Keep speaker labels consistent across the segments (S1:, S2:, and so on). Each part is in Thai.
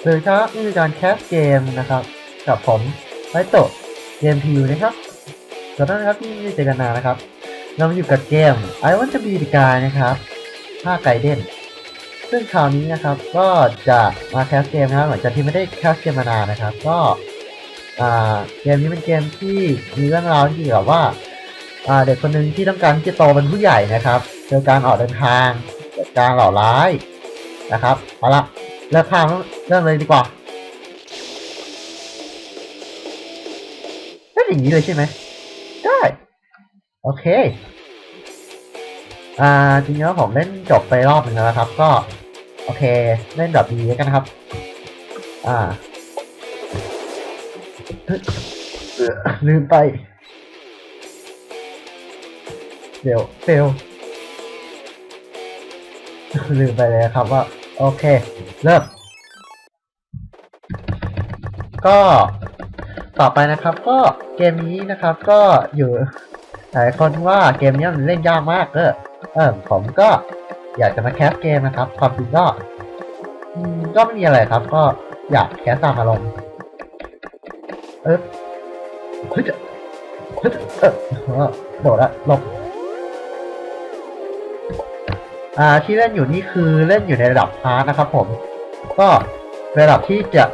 S1: สวัสดีครับนี่คือการแคสเกมนะครับ กับผมไวโตะเกมพีนะครับขอต้อนรับที่ไม่เจอกันนานนะครับ เรามาอยู่กับเกม I Want to Be the Guy นะครับภาคไกเดนซึ่งคราวนี้นะครับก็จะมาแคสเกมนะครับหลังจากที่ไม่ได้แคสเกมมานานนะครับ ก็เกมนี้เป็นเกมที่มีเรื่องราวที่เกี่ยวกับว่าเด็กคนหนึ่งที่ต้องการที่จะโตเป็นผู้ใหญ่นะครับ โดยการออกเดินทางเกิดการหล่อร้ายนะครับเอาละ เริ่มทางเริ่มเลยดีกว่าก็อย่างนี้เลยใช่ไหมได้ โอเค อ่าจริงๆผมเล่นจบไปรอบหนึ่งแล้วครับ ก็ โอเค เล่นแบบดีกันนะครับ อ่าลืมไปเดี๋ยวเฟลลืมไปเลยครับว่า โอเค เริ่ม ก็ต่อไปนะครับ ก็เกมนี้นะครับ ก็อยู่หลายคนว่าเกมนี้มันเล่นยากมากเออเออผมก็อยากจะมาแคสเกมนะครับความจริงก็ก็ไม่มีอะไรครับ ก็อยากแคสตามอารมณ์เออเฮ้ยเฮ้ยเออเออโดดละหลบ อ่าที่เล่นอยู่นี่คือเล่นอยู่ในระดับฮาร์ดนะครับผม ก็ระดับที่จะ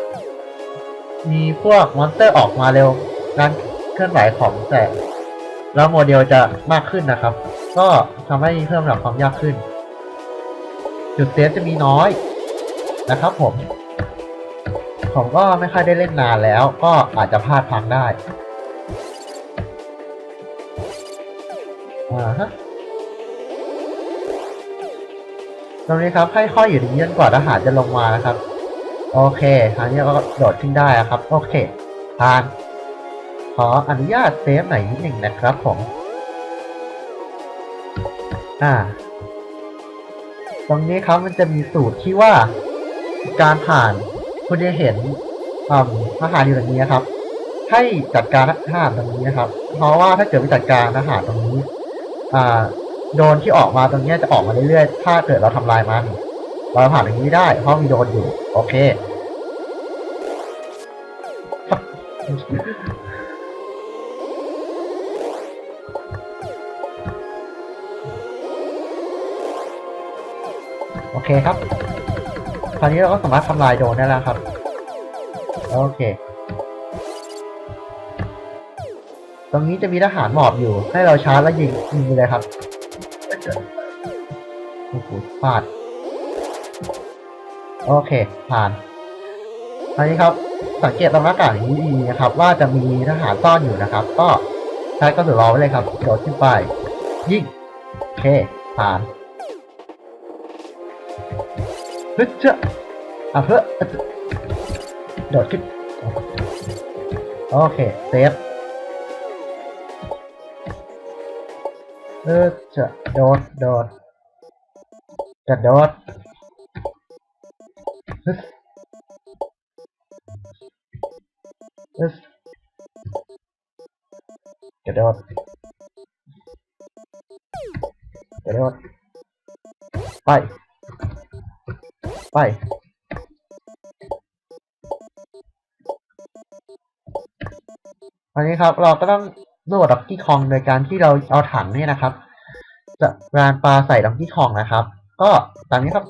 S1: มีพวกมอนสเตอร์ออกมาเร็วการเคลื่อนไหวของแต่แล้วโมเดลจะมากขึ้นนะครับ ก็ทำให้เพิ่มระดับความยากขึ้น จุดเซฟจะมีน้อยนะครับผม ผมก็ไม่ค่อยได้เล่นนานแล้ว ก็อาจจะพลาดพังได้อ่าฮะ ตรงนี้ครับให้ห้อยอยู่อย่างนี้จนกว่าทหารจะลงมานะครับ โอเคทางนี้ก็โดดขึ้นได้ครับ โอเคผ่าน ขออนุญาตเซฟหน่อยนิดหนึ่งนะครับผมอ่า ตรงนี้ครับมันจะมีสูตรที่ว่าการผ่านคุณจะเห็นทหารอยู่ตรงนี้ครับ ให้จัดการทหารตรงนี้นะครับ เพราะว่าถ้าเกิดไม่จัดการทหารตรงนี้ อ่า โดนที่ออกมาตรงนี้จะออกมาเรื่อยๆ ถ้าเกิดเราทำลายมัน เราผ่านอย่างนี้ได้ เพราะมีโดนอยู่ โอเค โอเคครับ คราวนี้เราก็สามารถทำลายโดนได้แล้วครับ โอเคตรงนี้จะมีทหารหมอบอยู่ ให้เราชาร์จแล้วยิงยิงเลยครับ โอ้โหพลาด โอเค ผ่านคราวนี้ครับ สังเกตตรงหน้ากากอย่างนี้ดีนะครับ ว่าจะมีทหารซ่อนอยู่นะครับ ก็ใช้กระสุนรอไว้เลยครับโดดขึ้นไป ยิงโอเค ผ่านเฮ้ยเจ้าอะเพื่อโดดขึ้น โอเค เซฟ เออจะโดดโดดจะโดดฮึฮึกระโดดกระโดดไป ไป วันนี้ครับเราก็ต้อง โดดด็อกกี้คองโดยการที่เราเอาถังเนี่ยนะครับจะรานปลาใส่ด็อกกี้คองนะครับ ก็ตามนี้ครับ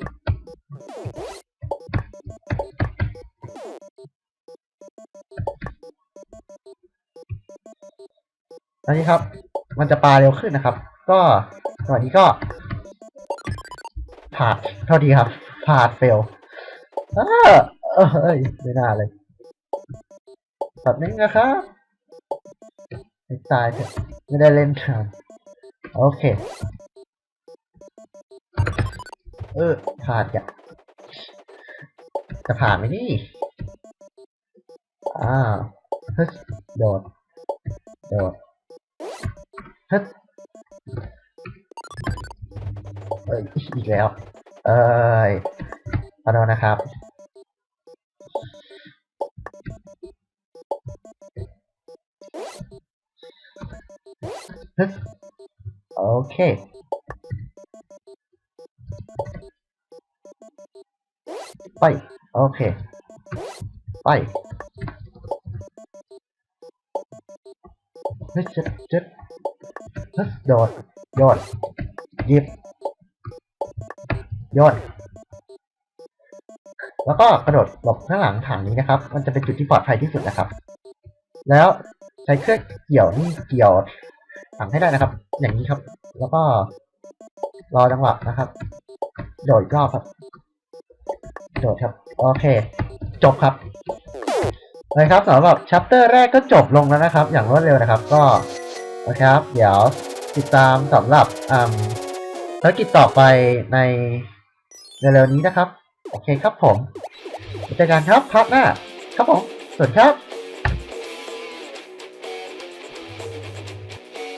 S1: ตอนนี้ครับ มันจะปลาเร็วขึ้นนะครับ ก็สวัสดีก็ผ่านเท่าทีครับผ่านเฟลอ้าเอ้ยไม่น่าเลยแบบนี้นะครับ ตายเถอะไม่ได้เล่นทางโอเค เออผ่านจ้ะจะผ่านไหมนี่อ้าวฮึโดด โดดฮึเอ้ยอีกแล้ว เอ้ยขอโทษนะครับ โอเค ไป โอเค ไปเฮ้ยเจ็ดเจ็ดเฮ้ยโดดโยนหยิบโยนแล้วก็กระโดดหลบข้างหลังถังนี้นะครับ มันจะเป็นจุดที่ปลอดภัยที่สุดนะครับ แล้วใช้เครื่องเกี่ยวนี่เกี่ยว ถังให้ได้นะครับ อย่างนี้ครับ แล้วก็รอจังหวะนะครับ โดดอีกรอบครับ โดดครับ โอเค จบครับเลยครับสำหรับชัปเตอร์แรกก็จบลงแล้วนะครับ อย่างรวดเร็วนะครับ ก็โอเครับ เดี๋ยวติดตามสำหรับอ่าภารกิจต่อไปในเร็วๆนี้นะครับ โอเคครับผมเจอกันครับพาร์ทหน้า ครับผม สวัสดีครับ